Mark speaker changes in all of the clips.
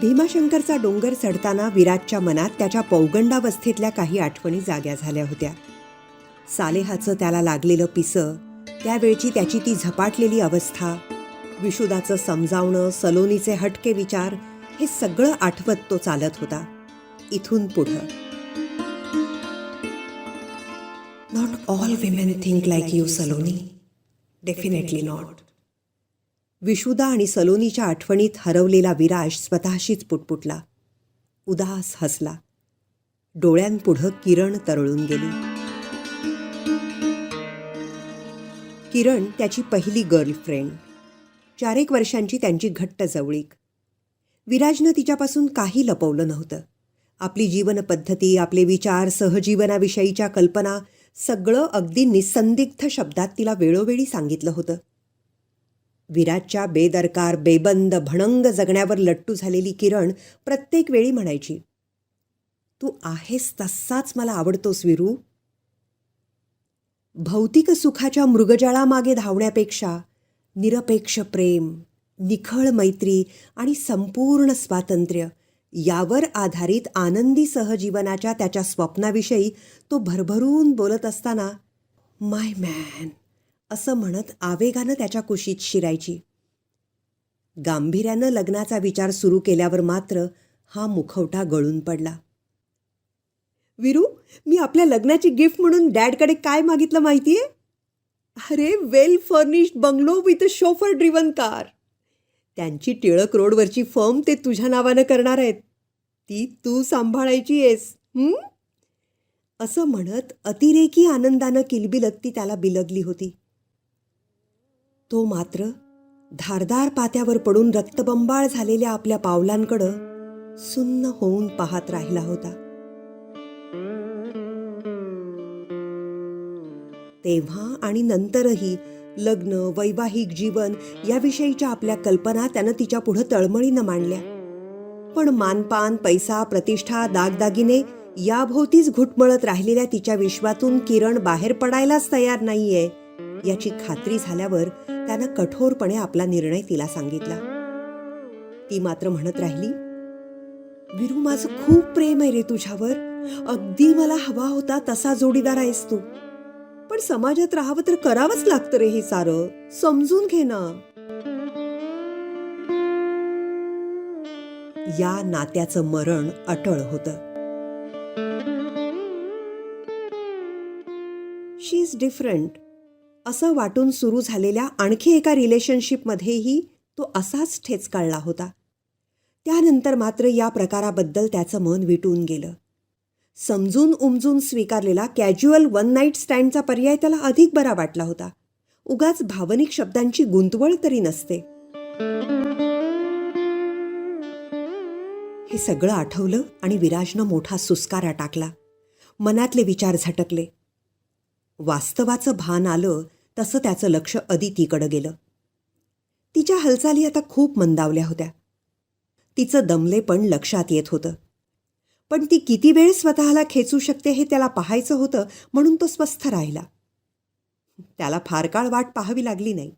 Speaker 1: भीमाशंकरचा डोंगर चढताना विराटच्या मनात त्याच्या पौगंडावस्थेतल्या काही आठवणी जाग्या झाल्या होत्या. सालेहाचं त्याला लागलेलं पिसं त्यावेळची त्याची ती झपाटलेली अवस्था विशुदाचं समजावणं सलोनीचे हटके विचार हे सगळं आठवत तो चालत होता इथून पुढं. Not all women think like you Saloni. Definitely not Vishuda आणि सलोनीच्या आठवणीत हरवलेला विराज स्वतःशीच पुटपुटला. उदास हसला. डोळ्यांपुढं किरण तरळून गेली. किरण त्याची पहिली गर्लफ्रेंड. चारेक वर्षांची त्यांची घट्ट जवळीक. विराजनं तिच्यापासून काही लपवलं नव्हतं. आपली जीवनपद्धती आपले विचार सहजीवनाविषयीच्या कल्पना सगळं अगदी निसंदिग्ध शब्दात तिला वेळोवेळी सांगितलं होतं. विराजच्या बेदरकार बेबंद भणंग जगण्यावर लट्टू झालेली किरण प्रत्येक वेळी म्हणायची तू आहेस तसाच मला आवडतोस विरू. भौतिक सुखाच्या मृगजळामागे धावण्यापेक्षा निरपेक्ष प्रेम निखळ मैत्री आणि संपूर्ण स्वातंत्र्य यावर आधारित आनंदी सहजीवनाच्या त्याच्या स्वप्नाविषयी तो भरभरून बोलत असताना माय मॅन असं म्हणत आवेगानं त्याच्या कुशीत शिरायची. गांभीर्यानं लग्नाचा विचार सुरू केल्यावर मात्र हा मुखवटा गळून पडला. विरू मी आपल्या लग्नाची गिफ्ट म्हणून डॅडकडे काय मागितलं माहितीये? अरे well furnished bungalow with a chauffeur driven car. त्यांची टिळक रोडवरची फर्म ते तुझ्या नावानं करणार आहेत. ती तू सांभाळायची आहेस असं म्हणत अतिरेकी आनंदानं किलबिलत ती त्याला बिलगली होती. तो मात्र धारदार पात्यावर पडून रक्तबंबाळ झालेल्या आपल्या पावलांकडं सुन्न होऊन पाहत राहिला होता. तेव्हा आणि नंतरही लग्न वैवाहिक जीवन याविषयीच्या आपल्या कल्पना त्यानं तिच्या पुढं तळमळीनं मांडल्या. पण मानपान पैसा प्रतिष्ठा दागदागिने याभोवतीच घुटमळत राहिलेल्या तिच्या विश्वातून किरण बाहेर पडायलाच तयार नाहीये. याची खात्री झाल्यावर त्यानं कठोरपणे आपला निर्णय तिला सांगितला. ती मात्र म्हणत राहिली विरू माझं खूप प्रेम आहे रे तुझ्यावर. अगदी मला हवा होता तसा जोडीदार आहेस तू. पण समाजात राहावं तर करावंच लागतं रे हे सारं. समजून घे ना. या नात्याचं मरण अटळ होतं. शी इज डिफरंट असं वाटून सुरू झालेल्या आणखी एका रिलेशनशिपमध्येही तो असाच ठेच काढला होता. त्यानंतर मात्र या प्रकाराबद्दल त्याचं मन विटून गेलं. समजून उमजून स्वीकारलेला कॅज्युअल वन नाईट स्टँडचा पर्याय त्याला अधिक बरा वाटला होता. उगाच भावनिक शब्दांची गुंतवळ तरी नसते. हे सगळं आठवलं आणि विराजनं मोठा सुस्कारा टाकला. मनातले विचार झटकले. वास्तवाचं भान आलं तसं त्याचं लक्ष अदितीकडं गेलं. तिच्या हालचाली आता खूप मंदावल्या होत्या. तिचं दमलेपण लक्षात येत होतं. पण ती किती वेळ स्वतःला खेचू शकते हे त्याला पाहायचं होतं म्हणून तो स्वस्थ राहिला. त्याला फार काळ वाट पाहावी लागली नाही.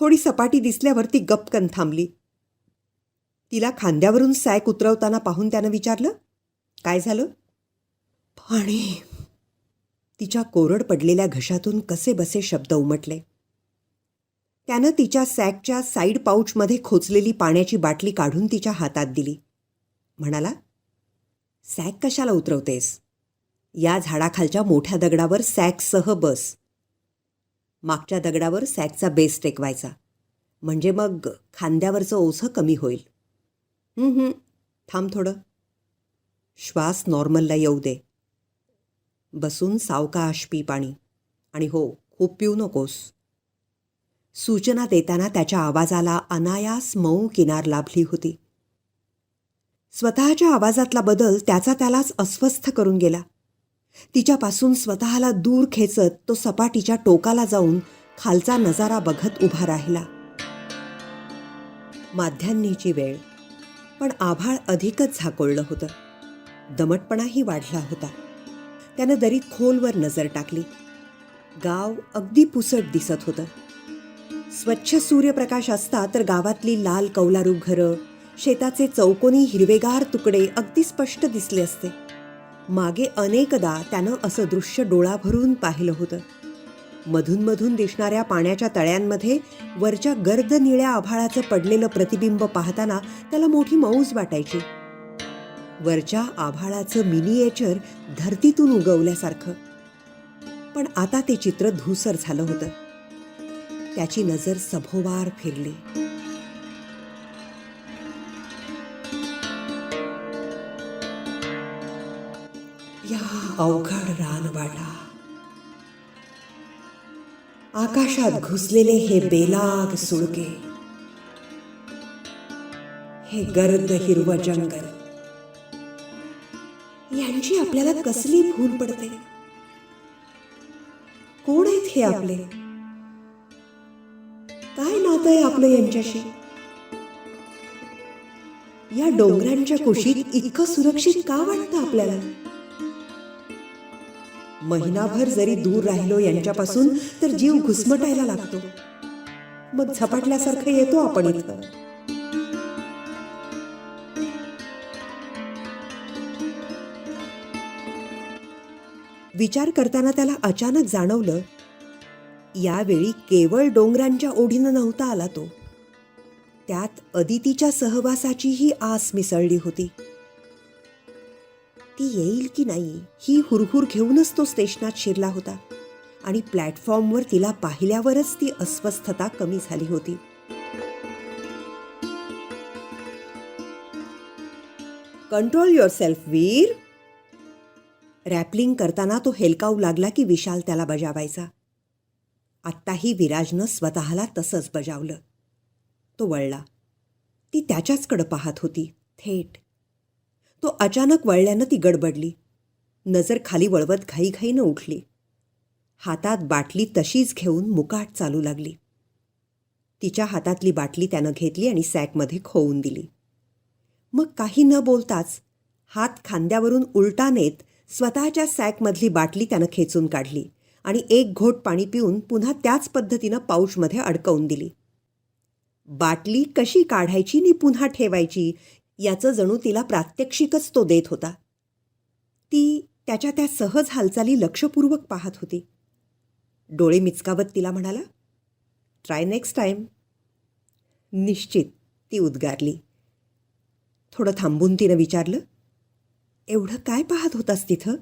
Speaker 1: थोडी सपाटी दिसल्यावर ती गपकन थांबली. तिला खांद्यावरून सॅक उतरवताना पाहून त्यानं विचारलं काय झालं? पाणी. तिच्या कोरड पडलेल्या घशातून कसे बसे शब्द उमटले. त्यानं तिच्या सॅकच्या साईड पाऊचमध्ये खोचलेली पाण्याची बाटली काढून तिच्या हातात दिली. म्हणाला सॅक कशाला उतरवतेस? या झाडाखालच्या मोठ्या दगडावर सॅकसह बस. मागच्या दगडावर सॅकचा बेस टेकवायचा. म्हणजे मग खांद्यावरचं ओझं कमी होईल. थांब थोडं. श्वास नॉर्मलला येऊ दे. बसून सावकाश पी पाणी. आणि हो खूप पिऊ नकोस. सूचना देताना त्याच्या आवाजाला अनायास मऊ किनार लाभली होती. स्वतःच्या आवाजातला बदल त्याचा त्यालाच अस्वस्थ करून गेला. तिच्यापासून स्वतःला दूर खेचत तो सपाटीच्या टोकाला जाऊन खालचा नजारा बघत उभा राहिला. माध्यान्नीची वेळ. पण आभाळ अधिकच झाकोळलं होतं. दमटपणाही वाढला होता. त्यानं दरीत खोलवर नजर टाकली. गाव अगदी पुसट दिसत होतं. स्वच्छ सूर्यप्रकाश असता तर गावातली लाल कौलारू घरं शेताचे चौकोनी हिरवेगार तुकडे अगदी स्पष्ट दिसले असते. मागे अनेकदा त्यानं असं दृश्य डोळा भरून पाहिलं होतं. मधून मधून दिसणाऱ्या पाण्याच्या तळ्यांमध्ये वरच्या गर्द निळ्या आभाळाचं पडलेलं प्रतिबिंब पाहताना त्याला मोठी मौज वाटायची. वरच्या आभाळाचं मिनिएचर धरतीतून उगवल्यासारखं. पण आता ते चित्र धूसर झालं होतं. त्याची नजर सभोवार फिरली. या अवघड रानवाटा. आकाशात घुसलेले हे बेलाग सुळके. हे गर्द हिरवं जंगल. यांची आपल्याला कसली भूल पडते? कोण आहेत हे आपले? काय नातं आहे आपलं यांच्याशी? या डोंगरांच्या कुशीत इतकं सुरक्षित का वाटतं आपल्याला? महिनाभर जरी दूर राहिलो यांच्यापासून तर जीव घुसमटायला लागतो. मग झपाटल्यासारखं येतो आपण इथं. विचार करताना त्याला अचानक जाणवलं. यावेळी केवळ डोंगरांच्या ओढीनं नव्हता आला तो. त्यात अदितीच्या सहवासाचीही आस मिसळली होती. ती येईल की नाही ही हुरहुर घेऊनच तो स्टेशनात शिरला होता आणि प्लॅटफॉर्मवर तिला पाहिल्यावरच ती अस्वस्थता कमी झाली होती. Control yourself Veer! रॅपलिंग करताना तो हेलकावू लागला की विशाल त्याला बजावायचा. आत्ताही विराजनं स्वतःला तसंच बजावलं. तो वळला. ती त्याच्याचकडं पाहत होती. थेट. तो अचानक वळल्यानं ती गडबडली. नजर खाली वळवत घाईघाईनं उठली. हातात बाटली तशीच घेऊन मुकाट चालू लागली. तिच्या हातातली बाटली त्यानं घेतली आणि सॅकमध्ये खोवून दिली. मग काही न बोलताच हात खांद्यावरून उलटा नेत स्वतःच्या सॅकमधली बाटली त्यानं खेचून काढली आणि एक घोट पाणी पिऊन पुन्हा त्याच पद्धतीनं पाऊचमध्ये अडकवून दिली. बाटली कशी काढायची नि पुन्हा ठेवायची याचं जणू तिला प्रात्यक्षिकच तो देत होता. ती त्याच्या त्या सहज हालचाली लक्षपूर्वक पाहत होती. डोळे मिचकावत तिला म्हणाला ट्राय नेक्स्ट टाईम निश्चित ती उद्गारली. थोडं थांबून तिनं विचारलं एवढं काय पाहत होतास तिथं?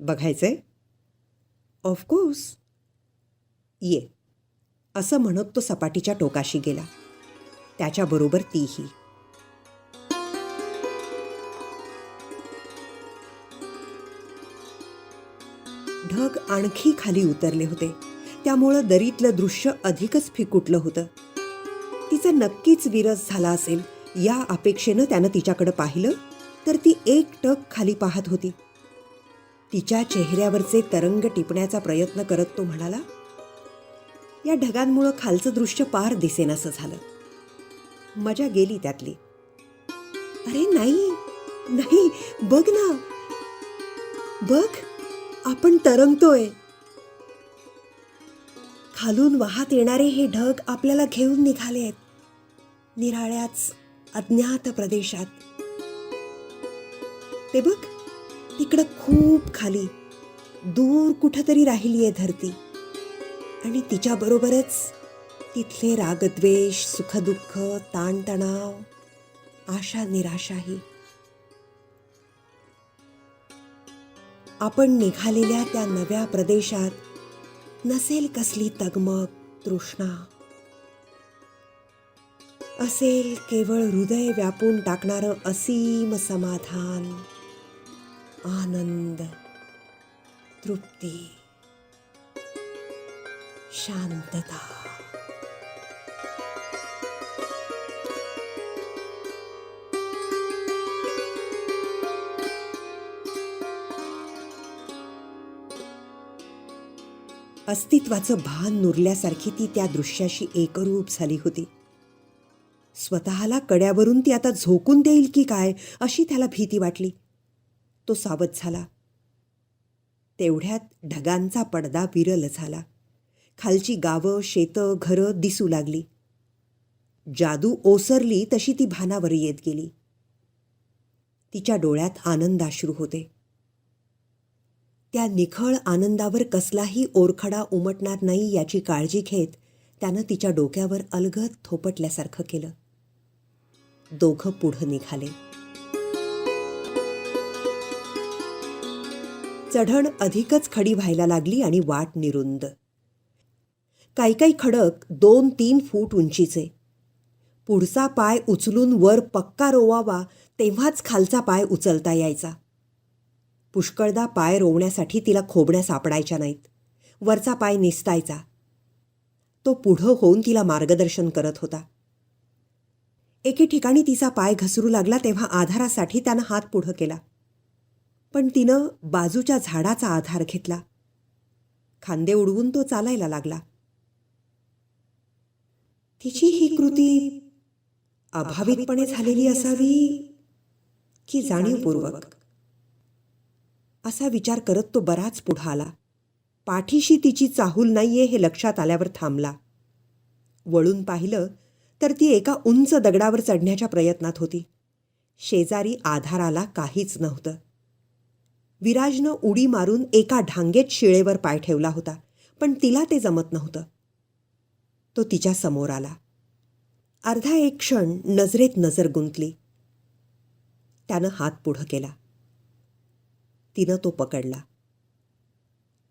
Speaker 1: बघायचंय? ऑफकोर्स ये. असं म्हणत तो सपाटीच्या टोकाशी गेला. त्याच्याबरोबर तीही. ढग आणखी खाली उतरले होते. त्यामुळं दरीतलं दृश्य अधिकच फिकुटलं होतं. तिचा नक्कीच विरस झाला असेल या अपेक्षेनं त्यानं तिच्याकडं पाहिलं? तर ती एक टक खाली पाहत होती. तिच्या चेहऱ्यावरचे तरंग टिपण्याचा प्रयत्न करत तो म्हणाला या ढगांमुळं खालचं दृश्य पार दिसेनासं झालं. मजा गेली त्यातली. अरे नाही नाही बघ ना. बघ आपण तरंगतोय. खालून वाहत येणारे हे ढग आपल्याला घेऊन निघाले आहेत. निराळ्याच अज्ञात प्रदेशात. ते बघ तिकडं खूप खाली दूर कुठंतरी राहिली आहे धरती. आणि तिच्याबरोबरच तिथले रागद्वेष सुखदुःख ताणतणाव आशा निराशाही आपण निघालेल्या त्या नव्या प्रदेशात नसेल कसली तगमग तृष्णा. असेल केवळ हृदय व्यापून टाकणारं असीम समाधान. आनंद तृप्ती शांतता। अस्तित्वाचं भान नुरल्यासारखी ती त्या दृश्याशी एकरूप झाली होती. स्वतःला कड्यावरून ती आता झोकून देईल की काय अशी त्याला भीती वाटली. तो सावध झाला. तेवढ्यात ढगांचा पडदा विरल झाला. खालची गावं शेतं घरं दिसू लागली. जादू ओसरली तशी ती भानावर येत गेली. तिच्या डोळ्यात आनंदाश्रू होते. त्या निखळ आनंदावर कसलाही ओरखडा उमटणार नाही याची काळजी घेत त्यानं तिच्या डोक्यावर अलगद थोपटल्यासारखं केलं. दोघं पुढं निघाले. चढण अधिकच खडी व्हायला लागली आणि वाट निरुंद. काही काही खडक दोन तीन फूट उंचीचे. पुढचा पाय उचलून वर पक्का रोवावा तेव्हाच खालचा पाय उचलता यायचा. पुष्कळदा पाय रोवण्यासाठी तिला खोबण्या सापडायच्या नाहीत. वरचा पाय निसतायचा. तो पुढं होऊन तिला मार्गदर्शन करत होता. एके ठिकाणी तिचा पाय घसरू लागला तेव्हा आधारासाठी त्यानं हात पुढं केला. पण तिनं बाजूच्या झाडाचा आधार घेतला. खांदे उडवून तो चालायला लागला. तिची ही कृती अभावितपणे झालेली असावी की जाणीवपूर्वक? असा विचार करत तो बराच पुढं आला. पाठीशी तिची चाहूल नाहीये हे लक्षात आल्यावर थांबला. वळून पाहिलं तर ती एका उंच दगडावर चढण्याच्या प्रयत्नात होती. शेजारी आधाराला काहीच नव्हतं. विराजनं उडी मारून एका ढांगेत शिळेवर पाय ठेवला होता पण तिला ते जमत नव्हतं. तो तिच्या समोर आला. अर्धा एक क्षण नजरेत नजर गुंतली. त्यानं हात पुढं केला. तिनं तो पकडला.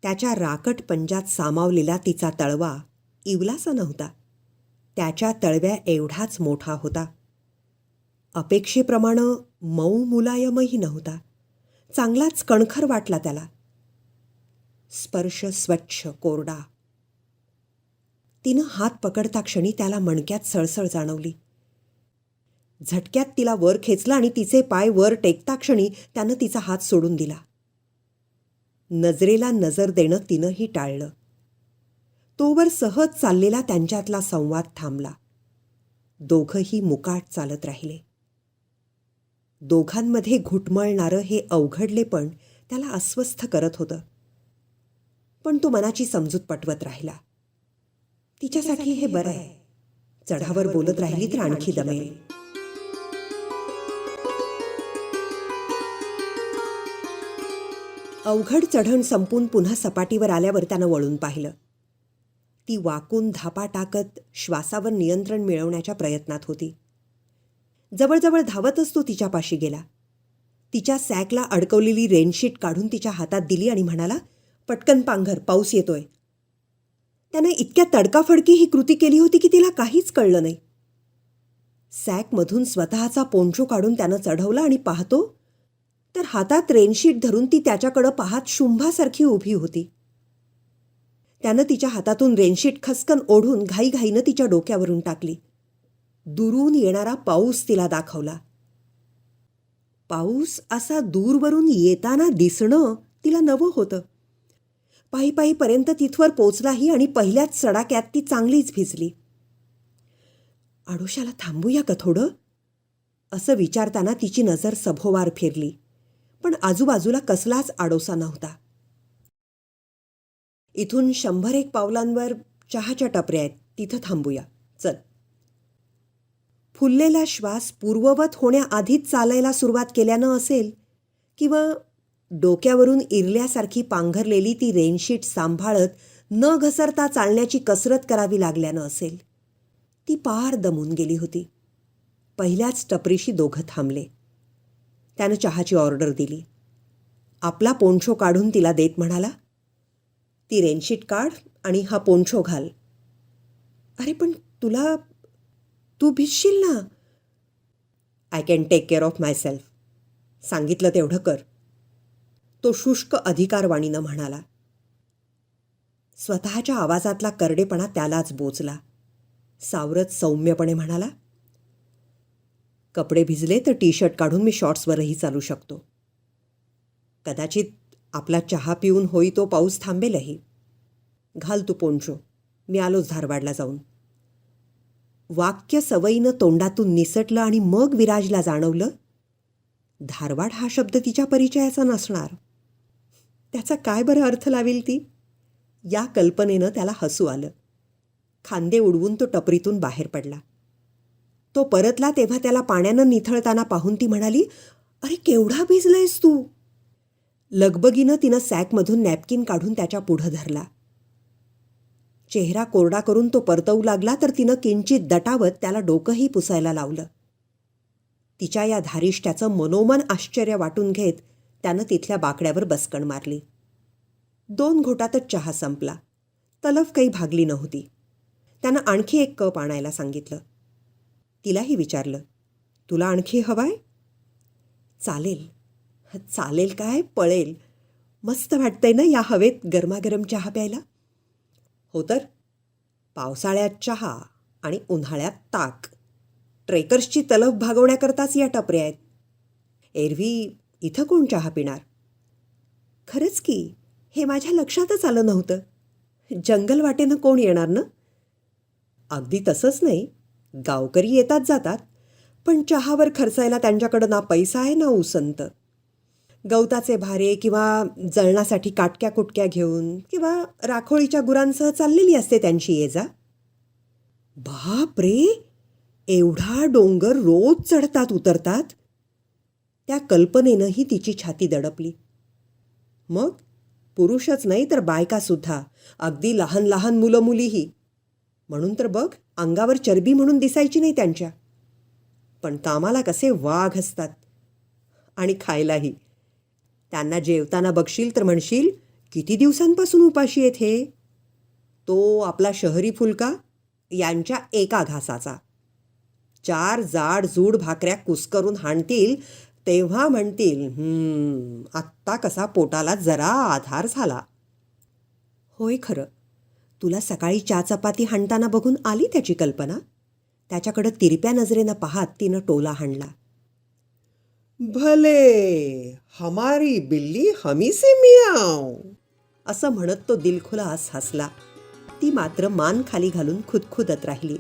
Speaker 1: त्याच्या राकट पंजात सामावलेला तिचा तळवा इवलासा नव्हता. त्याच्या तळव्या एवढाच मोठा होता. अपेक्षेप्रमाणे मऊ मुलायमही नव्हता. चांगलाच कणखर वाटला त्याला. स्पर्श स्वच्छ कोरडा. तिनं हात पकडता क्षणी त्याला मणक्यात सळसळ जाणवली. झटक्यात तिला वर खेचला आणि तिचे पाय वर टेकता क्षणी त्यानं तिचा हात सोडून दिला. नजरेला नजर देणं तिनंही टाळलं. तोवर सहज चाललेला त्यांच्यातला संवाद थांबला. दोघंही मुकाट चालत राहिले. दोघांमध्ये घुटमळणारं हे अवघडलेपण त्याला अस्वस्थ करत होतं. पण तो मनाची समजूत पटवत राहिला. तिच्यासाठी हे बरं आहे. चढावर बोलत राहिली तर आणखी दमेल. अवघड चढण संपून पुन्हा सपाटीवर आल्यावर त्यानं वळून पाहिलं. ती वाकून धापा टाकत श्वासावर नियंत्रण मिळवण्याच्या प्रयत्नात होती. जवळजवळ धावतच तो तिच्यापाशी गेला. तिच्या सॅकला अडकवलेली रेनशीट काढून तिच्या हातात दिली आणि म्हणाला पटकन पांघर पाऊस येतोय. त्यानं इतक्या तडकाफडकी ही कृती केली होती की तिला काहीच कळलं नाही. सॅकमधून स्वतःचा पोंचो काढून त्यानं चढवला आणि पाहतो तर हातात रेनशीट धरून ती त्याच्याकडं पाहत शुंभासारखी उभी होती. त्यानं तिच्या हातातून रेनशीट खसकन ओढून घाईघाईनं तिच्या डोक्यावरून टाकली. दुरून येणारा पाऊस तिला दाखवला. पाऊस असा दूरवरून येताना दिसणं तिला नवं होतं. पायी पायीपर्यंत तिथवर पोचलाही आणि पहिल्याच सडाक्यात ती चांगलीच भिजली. आडोशाला थांबूया का थोडं? असं विचारताना तिची नजर सभोवार फिरली. पण आजूबाजूला कसलाच आडोसा नव्हता. इथून शंभर एक पावलांवर चहाच्या टपऱ्या आहेत. तिथं थांबूया. फुललेला श्वास पूर्ववत होण्याआधीच चालायला सुरुवात केल्यानं असेल किंवा डोक्यावरून इरल्यासारखी पांघरलेली ती रेनशीट सांभाळत न घसरता चालण्याची कसरत करावी लागल्यानं असेल. ती पार दमून गेली होती. पहिल्याच टपरीशी दोघं थांबले. त्यानं चहाची ऑर्डर दिली. आपला पोंछो काढून तिला देत म्हणाला ती रेनशीट काढ आणि हा पोंछो घाल. अरे पण तुला तू भिजशील ना? I can take care of myself सांगितलं तेवढं कर. तो शुष्क अधिकारवाणीनं म्हणाला. स्वतःच्या आवाजातला करडेपणा त्यालाच बोचला. सावरत सौम्यपणे म्हणाला कपडे भिजले तर टी शर्ट काढून मी शॉर्ट्सवरही चालू शकतो. कदाचित आपला चहा पिऊन होई तो पाऊस थांबेलही. घाल तू पोंचो मी आलोच धारवाडला जाऊन. वाक्य सवयीनं तोंडातून निसटलं आणि मग विराजला जाणवलं धारवाड हा शब्द तिच्या परिचयाचा नसणार. त्याचा काय बरं अर्थ लावेल ती? या कल्पनेनं त्याला हसू आलं. खांदे उडवून तो टपरीतून बाहेर पडला. तो परतला तेव्हा त्याला पाण्यानं निथळताना पाहून ती म्हणाली अरे केवढा भिजलायस तू? लगबगीनं तिनं सॅकमधून नॅपकिन काढून त्याच्या पुढं धरला. चेहरा कोरडा करून तो परतवू लागला तर तिनं किंचित दटावत त्याला डोकंही पुसायला लावलं. तिच्या या धारिष्ट्याचं मनोमन आश्चर्य वाटून घेत त्यानं तिथल्या बाकड्यावर बसकण मारली. दोन घोटातच चहा संपला. तलफ काही भागली नव्हती. त्यानं आणखी एक कप आणायला सांगितलं. तिलाही विचारलं तुला आणखी हवाय? चालेल. चालेल काय? पळेल. मस्त वाटतंय ना या हवेत गरमागरम चहा प्यायला? हो तर? पावसाळ्यात चहा आणि उन्हाळ्यात ताक. ट्रेकर्सची तलफ भागवण्याकरताच या टपऱ्या आहेत. एरवी इथं कोण चहा पिणार? खरंच की हे माझ्या लक्षातच आलं नव्हतं. जंगल वाटेनं कोण येणार ना? अगदी तसंच नाही. गावकरी येतात जातात पण चहावर खर्चायला त्यांच्याकडं ना पैसा आहे ना उसंत? गवताचे भारे किंवा जळणासाठी काटक्या कुटक्या घेऊन किंवा राखोळीच्या गुरांसह चाललेली असते त्यांची ये जा. बाप रे! एवढा डोंगर रोज चढतात उतरतात. त्या कल्पनेनंही तिची छाती दडपली. मग? पुरुषच नाही तर बायकासुद्धा अगदी लहान लहान मुलं मुलीही. म्हणून तर बघ अंगावर चरबी म्हणून दिसायची नाही त्यांच्या. पण कामाला कसे वाघ असतात. आणि खायलाही. त्यांना जेवताना बघशील तर म्हणशील किती दिवसांपासून उपाशी आहेत हे? तो आपला शहरी फुलका यांच्या एका घासाचा. चार जाड जूड भाकऱ्या कुस्करून हाणतील तेव्हा म्हणतील आत्ता कसा पोटाला जरा आधार झाला. होय खरं. तुला सकाळी चा चपाती हाणताना बघून आली त्याची कल्पना? त्याच्याकडं तिरप्या नजरेनं पाहात तिनं टोला हाणला. भले हमारी बिल्ली हमी से मियाव असं म्हणत तो दिलखुलास हसला. ती मात्र मान खाली घालून खुदखुदत राहिली.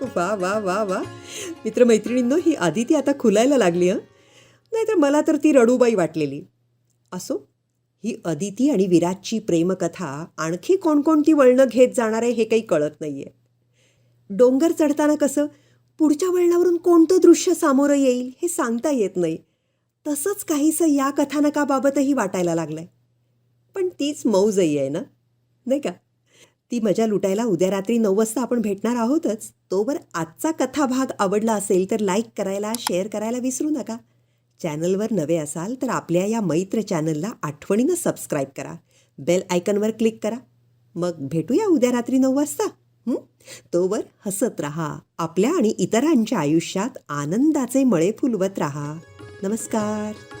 Speaker 1: वा वा वा वा. मित्रमैत्रिणींनो ही आदिती आता खुलायला लागली हं? मला तर ती रडूबाई वाटलेली. असो ही अदिती आणि विराजची प्रेमकथा आणखी कोणकोणती वळणं घेत जाणार आहे हे काही कळत नाही आहे डोंगर चढताना कसं पुढच्या वळणावरून कोणतं दृश्य सामोरं येईल हे सांगता येत नाही. तसंच काहीसं या कथानकाबाबतही वाटायला लागलं आहे पण तीच मौजही आहे ना? नाही का? ती मजा लुटायला उद्या रात्री नऊ वाजता आपण भेटणार आहोतच. तोवर आजचा कथाभाग आवडला असेल तर लाईक करायला शेअर करायला विसरू नका. चॅनलवर नवे असाल तर आपल्या या मैत्र चॅनलला आठवणीनं सबस्क्राईब करा. बेल आयकनवर क्लिक करा. मग भेटूया उद्या रात्री नऊ वाजता. तोवर हसत राहा. आपल्या आणि इतरांच्या आयुष्यात आनंदाचे मळे फुलवत राहा. नमस्कार.